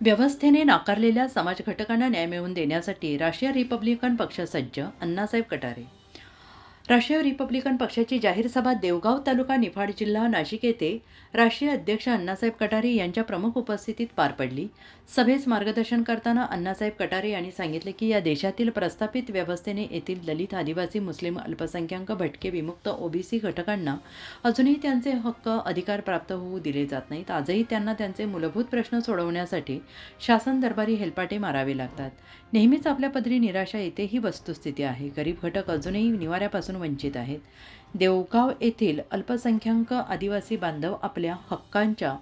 व्यवस्थेने नाकारलेल्या समाजघटकांना न्याय मिळवून देण्यासाठी राष्ट्रीय रिपब्लिकन पक्ष सज्ज अण्णासाहेब कटारे. राष्ट्रीय रिपब्लिकन पक्षाची जाहीर सभा देवगाव तालुका निफाड जिल्हा नाशिक येथे राष्ट्रीय अध्यक्ष अण्णासाहेब कटारे यांच्या प्रमुख उपस्थितीत पार पडली. सभेस मार्गदर्शन करताना अण्णासाहेब कटारे यांनी सांगितले की या देशातील प्रस्थापित व्यवस्थेने येथील दलित आदिवासी मुस्लिम अल्पसंख्याक भटके विमुक्त ओबीसी घटकांना अजूनही त्यांचे हक्क अधिकार प्राप्त होऊ दिले जात नाहीत. आजही त्यांना त्यांचे मूलभूत प्रश्न सोडवण्यासाठी शासन दरबारी हेलपाटे मारावे लागतात. नेहमीच आपल्या पदरी निराशा येते ही वस्तुस्थिती आहे. गरीब घटक अजूनही निवाऱ्यापासून वंचित आहेत. देवगाव येथील अल्पसंख्याक आदिवासी बांधव आपल्या हक्कांच्या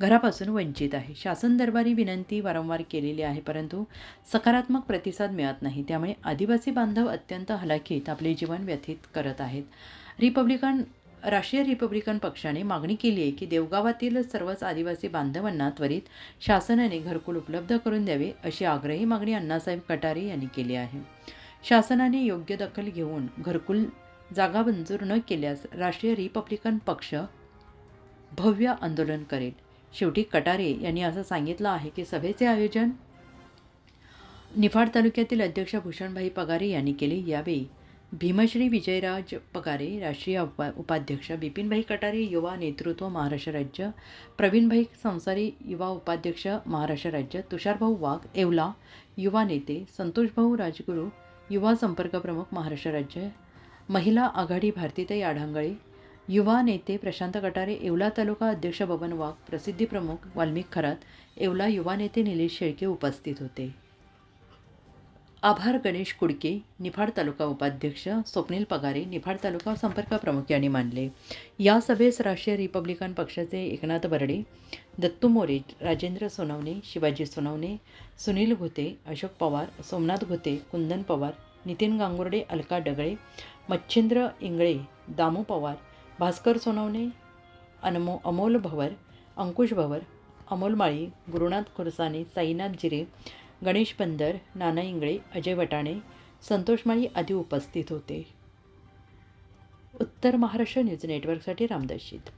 घरापासून वंचित आहे. शासन दरबारी विनंती वारंवार केलेली आहे परंतु सकारात्मक प्रतिसाद मिळत नाही. त्यामुळे आदिवासी बांधव अत्यंत हलाखीत आपले जीवन व्यथित करत आहेत. रिपब्लिकन राष्ट्रीय रिपब्लिकन पक्षाने मागणी केली आहे की देवगावातील सर्वच आदिवासी बांधवांना त्वरित शासनाने घरकुल उपलब्ध करून द्यावे अशी आग्रही मागणी अण्णासाहेब कटारे यांनी केली आहे. शासनाने योग्य दखल घेऊन घरकुल जागा मंजूर न केल्यास राष्ट्रीय रिपब्लिकन पक्ष भव्य आंदोलन करेल. शेवटी कटारे यांनी असं सांगितलं आहे की सभेचे आयोजन निफाड तालुक्यातील अध्यक्ष भूषणभाई पगारे यांनी केले. यावेळी भीमश्री विजयराज पगारे राष्ट्रीय उपा उपाध्यक्ष बिपिनभाई कटारे युवा नेतृत्व महाराष्ट्र राज्य प्रवीणभाई संसारी युवा उपाध्यक्ष महाराष्ट्र राज्य तुषारभाऊ वाघ येवला युवा नेते संतोषभाऊ राजगुरू युवा संपर्क प्रमुख महाराष्ट्र राज्य महिला आघाडी भारतीताई आढांगळे युवा नेते प्रशांत कटारे येवला तालुका अध्यक्ष बबन वाघ प्रसिद्धी प्रमुख वाल्मिक खरात येवला युवा नेते निलेश शेळके उपस्थित होते. आभार गणेश कुडके निफाड तालुका उपाध्यक्ष स्वप्नील पगारे निफाड तालुका संपर्क प्रमुख यांनी मानले. या सभेस राष्ट्रीय रिपब्लिकन पक्षाचे एकनाथ बर्डे दत्तू मोरे राजेंद्र सोनवणे शिवाजी सोनवणे सुनील घोते अशोक पवार सोमनाथ घोते कुंदन पवार नितीन गांगुर्डे अलका डगळे मच्छिंद्र इंगळे दामू पवार भास्कर सोनवणे अनमो अमोल भवर अंकुश भवर अमोल माळी गुरुनाथ खुरसाने साईनाथ जिरे गणेश पंदर नाना इंगळे अजय वटाणे संतोष माळी आदी उपस्थित होते. उत्तर महाराष्ट्र न्यूज नेटवर्कसाठी रामदर्शित.